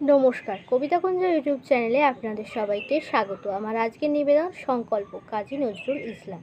নমস্কার। কবিতা কুঞ্জ ইউটিউব চ্যানেলে আপনাদের সবাইকে স্বাগত। আমার আজকের নিবেদন, সংকল্প, কাজী নজরুল ইসলাম।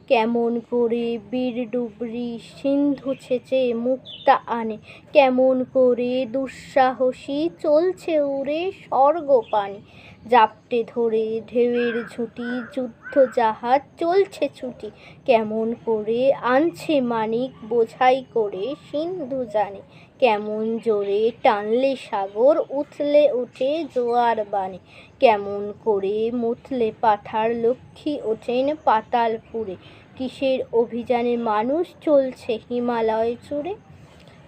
কেমন করে বীর ডুবরি সিন্ধু ছেচে মুক্তা আনে, কেমন করে দুঃসাহসী চলছে উড়ে স্বর্গ পানে জাপটে ধরে ঢেউয়ের ঝুঁটি, যুদ্ধ জাহাজ, চলছে ছুটি। কেমন করে আনছে মানিক বোঝাই করে সিন্ধু জানে। কেমন জোরে টানলে সাগর, উথলে ওঠে জোয়ার বানে। কেমন করে মুথলে পাঠার লক্ষ্মী ওঠেন পাতাল পুরে কিসের অভিযানে মানুষ চলছে হিমালয় চূড়ে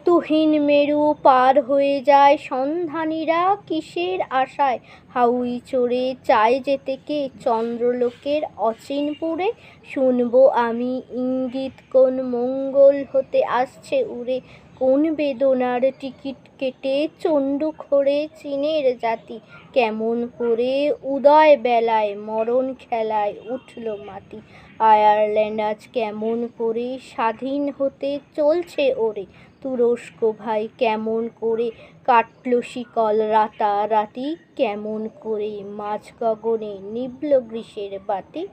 তুহিন মেরু পার হয়ে যায় সন্ধানীরা কিসের আশায়? হাউই চড়ে চায় যেতে কে? চন্দ্রলোকের অচিনপুরে শুনব আমি ইঙ্গিত কোন মঙ্গল হতে আসছে উড়ে। কোন বেদনার টিকিট কেটে চণ্ডু খোরে চীনের জাতি। কেমন করে উদয় বেলায় মরণ খেলায় উঠল মাটি। আয়ারল্যান্ড আজ কেমন করে স্বাধীন হতে চলছে ওরে। তুরস্ক ভাই কেমন করে কাটল শিকল রাতারাতি। কেমন করে মাঝ গগনে নিবল গ্রীষের বাতি।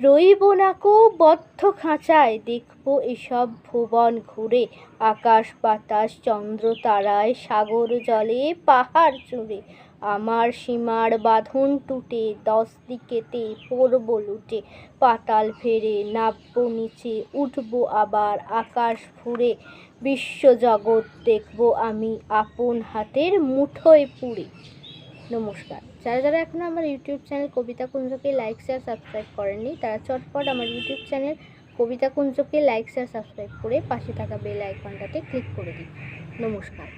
রইব নাকো বদ্ধ খাঁচায়, দেখব এসব ভুবন ঘুরে। আকাশ, বাতাস, চন্দ্র, তারায়, সাগর জলে, পাহাড় চুড়ে আমার সীমার বাঁধন টুটে, দশ দিকেতে পড়ব লুটে। পাতাল ফেরে, নাববো নিচে, উঠবো আবার আকাশ ফুরে বিশ্বজগৎ দেখব আমি আপন হাতের মুঠোয় পুরে নমস্কার। যারা যারা এখনও আমার ইউটিউব চ্যানেল কবিতা কুঞ্জকে লাইক শেয়ার সাবস্ক্রাইব করেননি, তারা চটপট আমার ইউটিউব চ্যানেল কবিতা কুঞ্জকে লাইক শেয়ার সাবস্ক্রাইব করে পাশে থাকা বেল আইকনটাতে ক্লিক করে দিন। নমস্কার।